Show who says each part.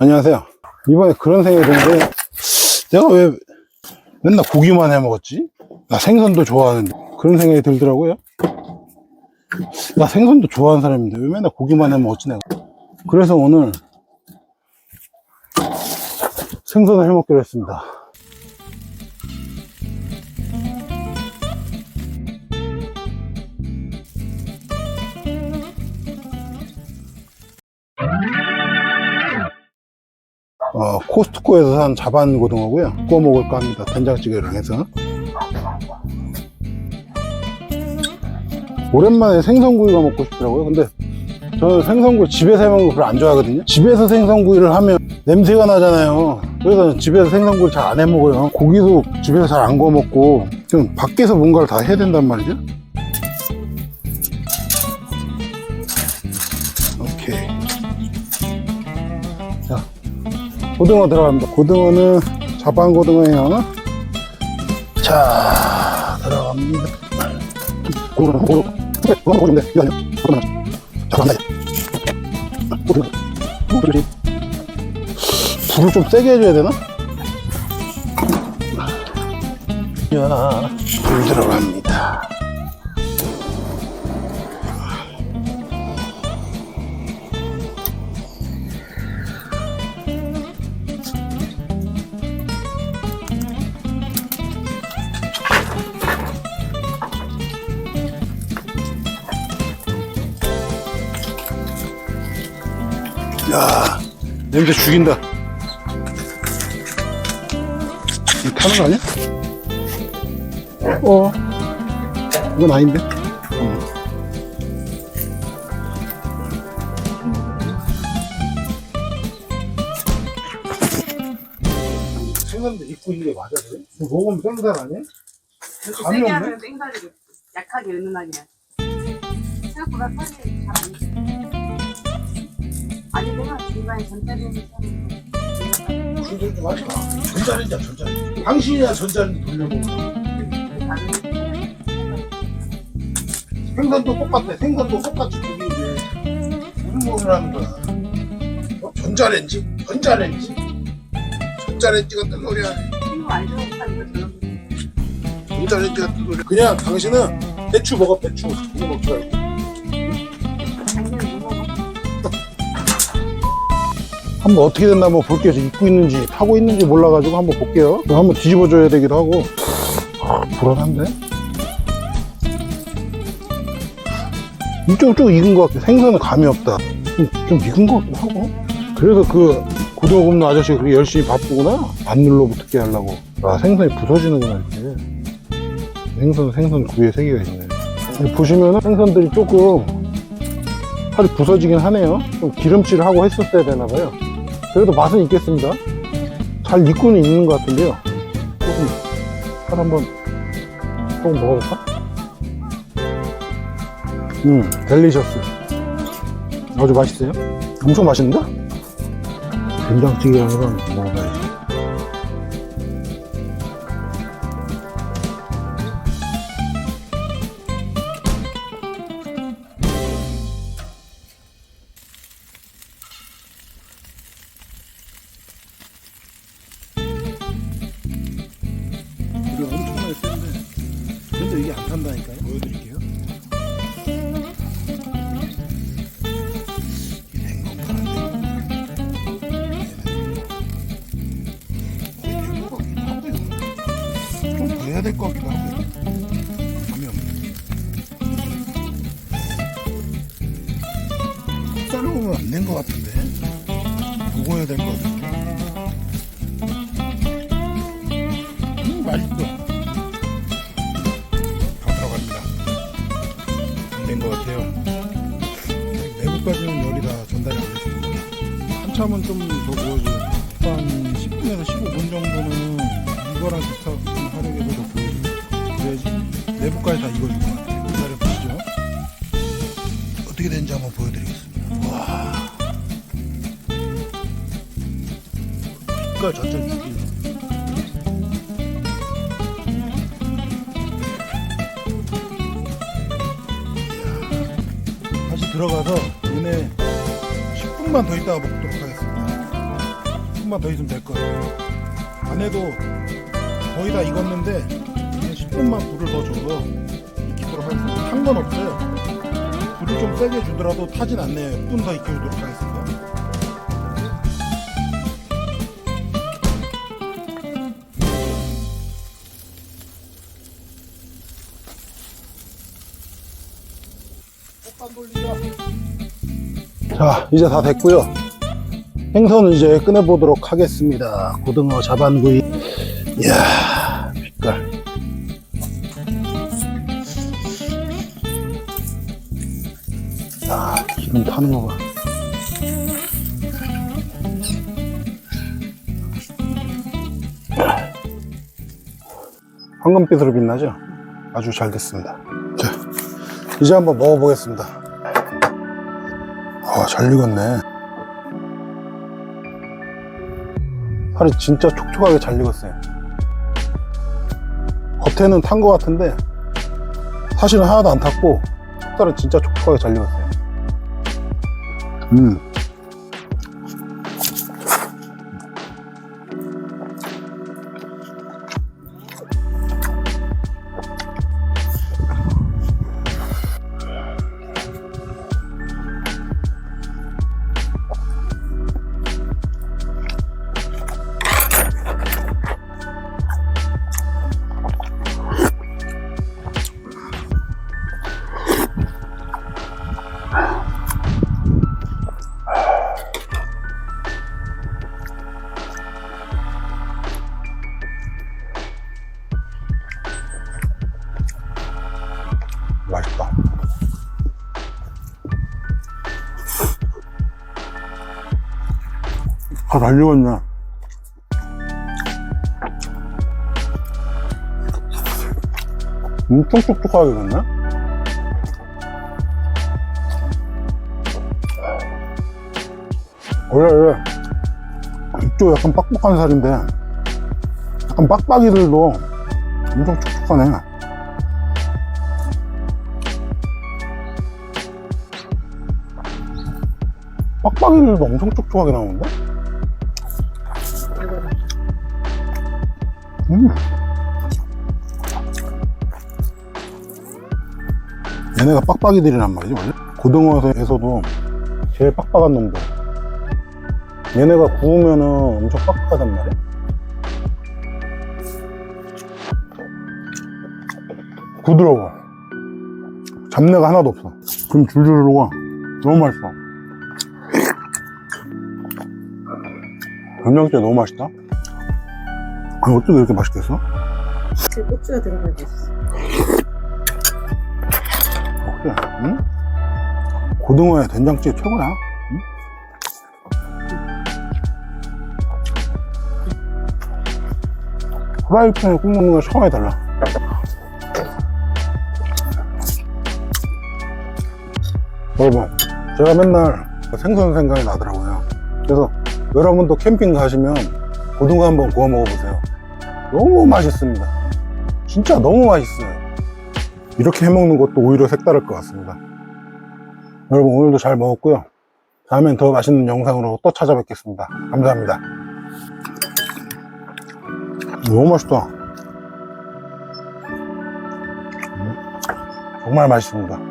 Speaker 1: 안녕하세요. 이번에 그런 생각이 드는데, 내가 왜 맨날 고기만 해 먹었지? 나 생선도 좋아하는데. 그런 생각이 들더라고요. 나 생선도 좋아하는 사람인데, 왜 맨날 고기만 해 먹었지, 내가? 그래서 오늘 생선을 해 먹기로 했습니다. 어, 코스트코에서 산 자반 고등어고요. 구워 먹을까 합니다. 된장찌개랑 해서. 오랜만에 생선구이가 먹고 싶더라고요. 근데 저는 생선구이 집에서 해 먹는 거 별로 안 좋아하거든요. 집에서 생선구이를 하면 냄새가 나잖아요. 그래서 집에서 생선구이를 잘안 해 먹어요. 고기도 집에서 잘 안 구워 먹고 좀 밖에서 뭔가를 다 해야 된단 말이죠. 고등어 들어갑니다. 고등어는 자반 고등어예요. 자, 들어갑니다. 고등어, 고등어. 고등어, 고등어, 이거 아니야. 고등어. 잠깐만. 불을 좀 세게 해줘야 되나? 야, 불 들어갑니다. 야, 냄새 죽인다. 이거 타는 거 아니야? 어. 이건 아닌데? 어. 생선들 입고 있는 게 맞아, 그래? 이거 먹으면 생선 아니야? 감이
Speaker 2: 세게
Speaker 1: 없네?
Speaker 2: 하면 약하게 은은하게 생각보다 살이 잘안 익어 아니 내가 중간에 전자레인지
Speaker 1: 전자레인지. 당신이야 전자레인지.
Speaker 2: 다른
Speaker 1: 생선도 똑같아. 생선도 똑같이 고기인데 무슨 먹으라는 거야? 어? 전자레인지? 전자레인지? 전자레인지 같은 소리 하네.
Speaker 2: 친구 안 좋은 사람이 별로
Speaker 1: 전자레인지 같은 소리. 그냥 당신은 배추 먹어, 배추. 이거 먹지. 한번 어떻게 됐나 한번 볼게요. 지금 입고 있는지 타고 있는지 몰라가지고 한번 볼게요. 한번 뒤집어줘야 되기도 하고. 아, 불안한데? 이쪽 좀 익은 것 같아. 생선은 감이 없다. 좀, 좀 익은 것 같기도 하고. 그래서 그 고등어 굽는 아저씨가 그렇게 열심히 바쁘구나. 안 눌러붙게 하려고. 아, 생선이 부서지는구나, 이렇게. 생선, 생선 구이에 세 개가 있네. 보시면은 생선들이 조금 살이 부서지긴 하네요. 좀 기름칠을 하고 했었어야 되나 봐요. 그래도 맛은 있겠습니다. 잘 익고는 있는 것 같은데요. 조금, 살 한번, 조금 먹어볼까? 음, 델리셔스. 아주 맛있어요. 엄청 맛있는데? 된장찌개랑 이런 거 먹어봐야지. 이거 엄청나게 센데. 근데 이게 안 탄다니까요? 보여드릴게요. 이게 된것 같기도 하고요 좀더 해야 될 것 같기도 하고요 감이 없네. 자르면 안 된 것 같은데. 보고 해야 될 것 같은 맛있어. 다 들어갑니다. 안된것 같아요. 내부까지는 열이 다 전달이 안 됐습니다. 한참은 좀 더 구워줘요. 한 10분에서 15분 정도는 이거랑 비슷하게 해서 더 구워줘요. 그래야지 내부까지 다 익어질 것 같아요. 기다려 보시죠. 어떻게 되는지 한번 보여드리겠습니다. 와. 색깔 전체는 죽이 들어가서 얘네 10분만 더 있다가 먹도록 하겠습니다. 10분만 더 있으면 될 거예요. 안에도 거의 다 익었는데 그냥 10분만 불을 더 줘서 익히도록 하겠습니다. 탄 건 없어요. 불을 좀 세게 주더라도 타진 않네요. 10분 더 익혀주도록 하겠습니다. 자, 이제 다 됐고요. 생선은 이제 꺼내 보도록 하겠습니다. 고등어 자반구이. 이야, 빛깔. 아, 기름 타는 거 봐. 황금빛으로 빛나죠? 아주 잘 됐습니다. 자, 이제 한번 먹어보겠습니다. 아, 잘 익었네. 살이 진짜 촉촉하게 잘 익었어요. 겉에는 탄 것 같은데, 사실은 하나도 안 탔고, 속살은 진짜 촉촉하게 잘 익었어요. 음. 맛있다. 아, 잘 익었네. 엄청 촉촉하게? 원래, 원래 이쪽 약간 빡빡한 살인데, 약간 빡빡이들도 엄청 촉촉하네. 빡빡이들도 엄청 촉촉하게 나오는데? 음. 얘네가 빡빡이들이란 말이지, 원래. 고등어에서도 제일 빡빡한 놈들. 얘네가 구우면은 엄청 빡빡하단 말이야. 부드러워. 잡내가 하나도 없어. 그럼 줄줄 녹아. 너무 맛있어. 된장찌개 너무 맛있다. 아니, 어떻게 이렇게 맛있겠어?
Speaker 2: 고추가 들어가고 있어.
Speaker 1: 어, 그래, 응? 고등어에 된장찌개 최고야. 응? 프라이팬에 국 먹는 건 차원이 달라. 여러분, 제가 맨날 생선 생각이 나더라고요. 그래서 여러분도 캠핑 가시면 고등어 한번 구워 먹어보세요. 너무 맛있습니다. 진짜 너무 맛있어요. 이렇게 해먹는 것도 오히려 색다를 것 같습니다. 여러분 오늘도 잘 먹었고요. 다음엔 더 맛있는 영상으로 또 찾아뵙겠습니다. 감사합니다. 너무 맛있다. 음, 정말 맛있습니다.